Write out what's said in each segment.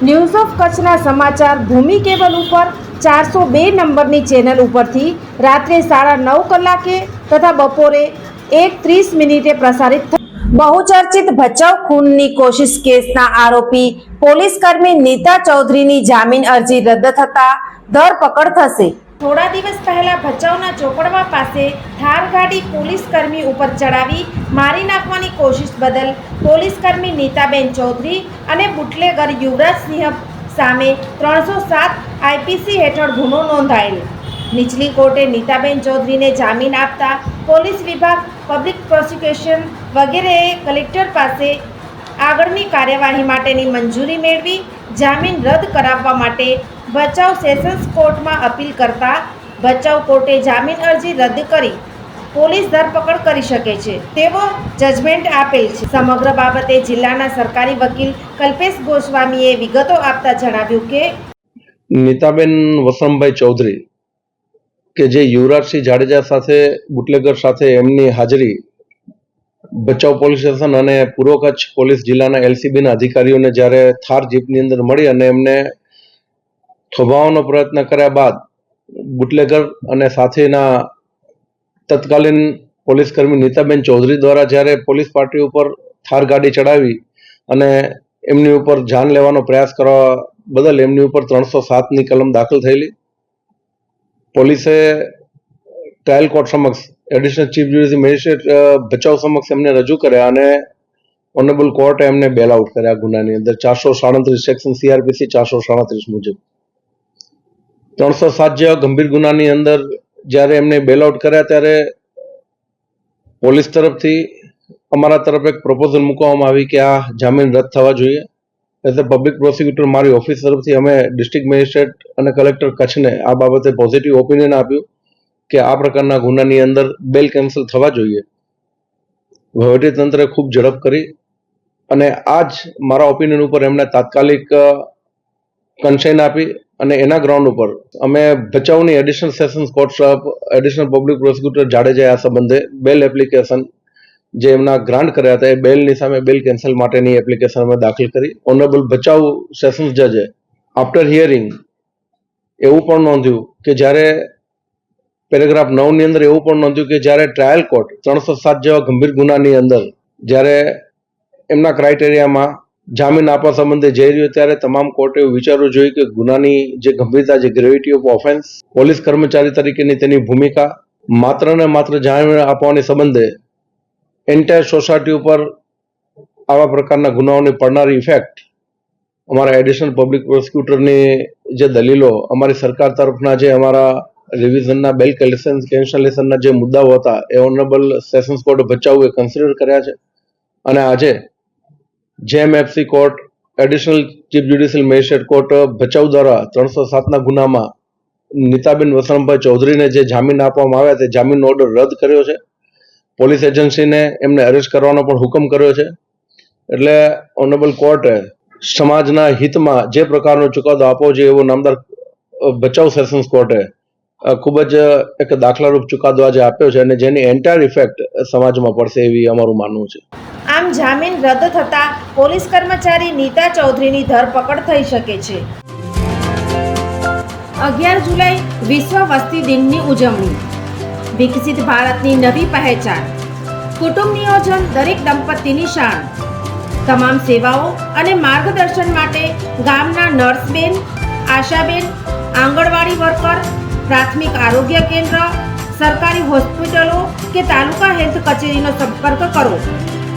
News of કચ્છના સમાચાર ભૂમિ cable ઉપર ચારસો બે નંબરની ચેનલ ઉપરથી રાત્રે સાડા નવ કલાકે તથા બપોરે એક ત્રીસ મિનિટે પ્રસારિત બહુચર્ચિત ભચાઉ ખૂનની કોશિશ કેસના આરોપી પોલીસ કર્મી નીતા ચૌધરીની જામીન અરજી રદ થતા ધરપકડ થશે. થોડા દિવસ પહેલા ભચાઉના ચોકડવા પાસે થાર ગાડી પોલીસ કર્મી ઉપર ચડાવી મારી નાખવાની કોશિશ બદલ પોલીસ કર્મી નીતાબેન ચૌધરી અને બુટલેગર યુવરાજ સિંહ સામે ત્રણસો સાત આઈપીસી હેઠળ ગુનો નોંધાયેલ. નીચલી કોર્ટે નીતાબેન ચૌધરીને જામીન આપતા પોલીસ વિભાગ, પબ્લિક પ્રોસિક્યુશન વગેરેએ કલેક્ટર પાસે આગળની કાર્યવાહી માટેની મંજૂરી મેળવી જામીન રદ કરાવવા માટે ભચાઉ સેશન્સ કોર્ટમાં અપીલ કરતા ભચાઉ કોર્ટે જામીન અરજી રદ કરી પોલીસ ધરપકડ કરી શકે છે. તેવો જજમેન્ટ આપેલ છે. સમગ્ર બાબતે જિલ્લાના સરકારી વકીલ કલ્પેશ ગોસ્વામીએ વિગતો આપતા જણાવ્યું કે નીતાબેન વસંતભાઈ ચૌધરી કે જે યુવરાજસિંહ જાડેજા સાથે, બુટલેગર સાથે એમની હાજરી ભચાઉ પોલીસ સ્ટેશન અને પૂર્વ કચ્છ પોલીસ જિલ્લાના એલસીબીના અધિકારીઓને જ્યારે થાર જીપની અંદર મળી અને એમને થોભાવવાનો પ્રયત્ન કર્યા બાદ બુટલેગર અને સાથેના તત્કાલીન પોલીસ કર્મી નીતાબેન ચૌધરી દ્વારા જ્યારે પોલીસ પાર્ટી ઉપર થાર ગાડી ચડાવી અને એમની ઉપર જાન લેવાનો પ્રયાસ કરવા બદલ એમની ઉપર ત્રણસો સાતની કલમ દાખલ થયેલી. પોલીસે ટ્રાયલ કોર્ટ સમક્ષ additional chief judicial magistrate Bhachau સમક્ષ એમને રજૂ કર્યા અને ઓનરેબલ કોર્ટે એમને બેલ આઉટ કર્યા ગુનાની અંદર. ચારસો સાડત્રીસ સેક્શન સીઆરપીસી ચારસો સાડત્રીસ મુજબ. ત્રણસો સાત જેવા ગંભીર ગુનાની અંદર જ્યારે એમને બેલ આઉટ કર્યા ત્યારે પોલીસ તરફથી અમારા તરફ એક પ્રપોઝલ મૂકવામાં આવી કે આ જામીન રદ થવા જોઈએ. એઝ અ પબ્લિક પ્રોસિક્યુટર મારી ઓફિસ તરફથી અમે ડિસ્ટ્રિક્ટ મેજિસ્ટ્રેટ અને કલેક્ટર કચ્છને આ બાબતે પોઝિટિવ ઓપિનિયન આપ્યું કે આ પ્રકારના ગુનાની અંદર બેલ કેન્સલ થવા જોઈએ. વહીવટી તંત્રે ખૂબ ઝડપ કરી અને આ જ મારા ઓપિનિયન ઉપર એમણે તાત્કાલિક કન્સેન આપી અને એના ગ્રાઉન્ડ ઉપર. અમે ભચાઉની additional sessions court additional public prosecutor જાડેજાએ આ સંબંધે બેલ એપ્લિકેશન જે એમના ગ્રાન્ટ કર્યા હતા, એ બેલની સામે બેલ કેન્સલ માટેની એપ્લિકેશન અમે દાખલ કરી. ઓનરેબલ ભચાઉ સેશન્સ જજે આફ્ટર હિયરિંગ એવું પણ નોંધ્યું કે જ્યારે પેરેગ્રાફ નવની અંદર એવું પણ નોંધ્યું કે જ્યારે ટ્રાયલ કોર્ટ ત્રણસો સાત જેવા ગંભીર ગુનાની અંદર, જ્યારે એમના ક્રાઇટેરિયામાં જામીન આપવા સંબંધે જઈ રહ્યો ત્યારે તમામ કોર્ટે વિચારવું જોઈએ કે ગુનાની જે ગંભીરતા, જે ગ્રેવિટી ઓફ ઓફેન્સ પોલીસ કર્મચારી તરીકેની તેની ભૂમિકા માત્ર ને માત્ર જામીન આપવાની સંબંધે એન્ટાયર સોસાયટી ઉપર આવા પ્રકારના ગુનાઓની પડનારી ઇફેક્ટ અમારા એડિશનલ પબ્લિક પ્રોસિક્યુટરની જે દલીલો, અમારી સરકાર તરફના જે અમારા રિવિઝનના બેલ કેલેશન કેન્સલેશનના જે મુદ્દાઓ હતા, એ ઓનરેબલ સેશન્સ કોર્ટે એ કન્સિડર કર્યા છે. અને આજે જેમ FC court additional chief judicial magistrate court Bhachau દ્વારા ત્રણસો સાતના ગુનામાં નીતાબેન વસણભાઈ ચૌધરીને જે જામીન આપવામાં આવ્યા તે જામીનનો ઓર્ડર રદ કર્યો છે. પોલીસ એજન્સીને એમને અરેસ્ટ કરવાનો પણ હુકમ કર્યો છે. એટલે ઓનરેબલ કોર્ટે સમાજના હિતમાં જે પ્રકારનો ચુકાદો આપવો જોઈએ એવો નામદાર ભચાઉ સેશન્સ કોર્ટે ખૂબ જ, એક દાખલારૂપ ચુકાદો આજે આપ્યો છે અને જેની એન્ટાયર ઇફેક્ટ સમાજમાં પડશે એવી અમારું માનવું છે. જામીન રદ થતા પોલીસ કર્મચારી નીતા ચૌધરીની ધરપકડ થઈ શકે છે. અગિયાર જુલાઈ વિશ્વ વસ્તી દિનની ઉજવણી. વિકસિત ભારતની નવી પહેચાન. કુટુંબ નિયોજન દરેક દંપતીની શાન. તમામ સેવાઓ અને માર્ગદર્શન માટે ગામના નર્સબેન, આશાબેન, આંગણવાડી વર્કર, પ્રાથમિક આરોગ્ય કેન્દ્ર, સરકારી હોસ્પિટલો કે તાલુકા હેલ્થ કચેરીનો સંપર્ક કરો.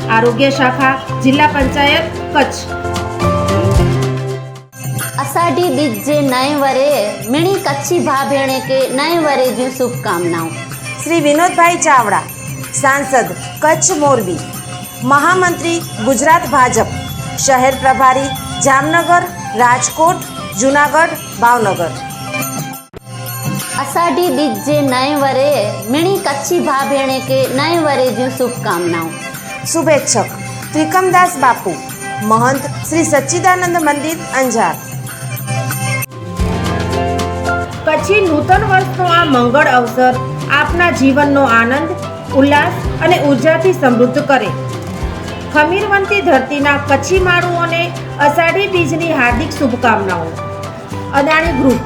આરોગ્ય શાખા જિલ્લા પંચાયત કચ્છ. અષાઢી બીજે નય વરે મિણી કચ્છી ભા ભેણે કે નય વરે જ્યું શુભકામનાઓ. શ્રી વિનોદભાઈ ચાવડા સાંસદ કચ્છ મોરબી. મહામંત્રી ગુજરાત ભાજપ. શહેર પ્રભારી જામનગર રાજકોટ જુનાગઢ ભાવનગર. અષાઢી બીજે નય વરે મિણી કચ્છી ભા ભેણે કે નય વરે જ્યું શુભકામનાઓ. શુભેચ્છક, ત્રિકમદાસ બાપુ, મહંત શ્રી સચ્ચિદાનંદ મંદિર, અંજાર. કચ્છી નૂતન વર્ષનો આ મંગળ અવસર આપના જીવનનો આનંદ, ઉલ્લાસ અને ઉર્જાથી સમૃદ્ધ કરે. ખમીરવંતી ધરતીના કચ્છી માળુઓને અષાઢી બીજની હાર્દિક શુભકામનાઓ. Adani group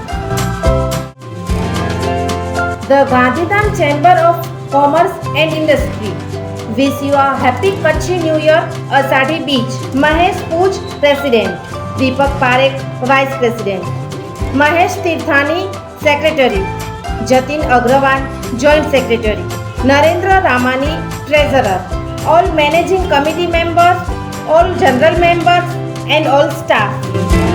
the Gandhidham chamber of commerce and Industry. Wish you a happy Kutchi New Year, Asadi Beach. Mahesh Pooj, President. Deepak Parekh, Vice President. Mahesh Tirthani, Secretary. Jatin Agrawal, Joint Secretary. Narendra Ramani, Treasurer. All Managing Committee members, all General members and all staff.